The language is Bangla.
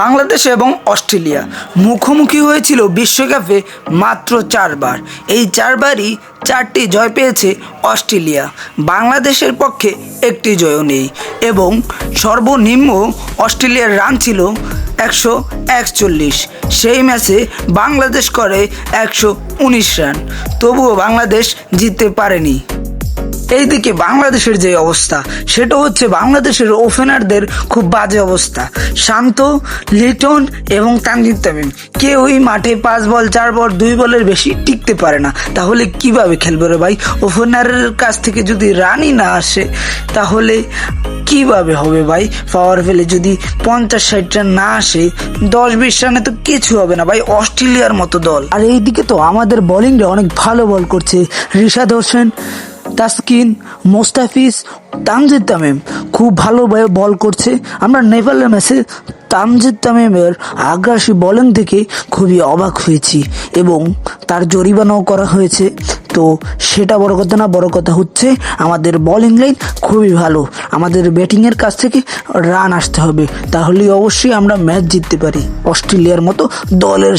বাংলাদেশ এবং অস্ট্রেলিয়া। মুখোমুখি হয়েছিল বিশ্বকাপে মাত্র চারবার। এই চারবারই চারটি জয় পেয়েছে অস্ট্রেলিয়া। বাংলাদেশের পক্ষে একটি জয়ও নেই এবং সর্বনিম্ন অস্ট্রেলিয়ার রান ছিল একশো একচল্লিশ। সেই ম্যাচে বাংলাদেশ করে একশো উনিশ রান। তবুও বাংলাদেশ জিততে পারেনি। এইদিকে বাংলাদেশের যে অবস্থা, সেটা হচ্ছে বাংলাদেশের ওপেনারদের খুব বাজে অবস্থা। শান্ত, লিটন এবং তানজিদ তামিম। কেউই মাঠে পাঁচ বল, চার বল, দুই বলের বেশি টিকতে পারে না। তাহলে কীভাবে খেলবে রে ভাই? ওপেনারের কাছ থেকে যদি রানই না আসে, তাহলে কীভাবে হবে ভাই? পাওয়ার ফেলে যদি পঞ্চাশ ষাট রান না আসে, দশ বিশ রানে তো কিছু হবে না ভাই, অস্ট্রেলিয়ার মতো দল। আর এইদিকে তো আমাদের বোলিংটা অনেক ভালো বল করছে। রিশাদ হোসেন তাসকিন মোস্তাফিজ তামজিদ তামিম খুব ভালো বল করছে। আমরা নেপালের ম্যাচে তামজিদ তামিমের আগ্রাসী বোলিং থেকে খুবই অবাক হয়েছি এবং তার জরিমানাও করা হয়েছে। তো সেটা বড় কথা না, বড় কথা হচ্ছে আমাদের বোলিং লাইন খুবই ভালো। আমাদের ব্যাটিংয়ের কাছ থেকে রান আসতে হবে। তাহলেই অবশ্যই আমরা ম্যাচ জিততে পারি। অস্ট্রেলিয়ার মতো দলের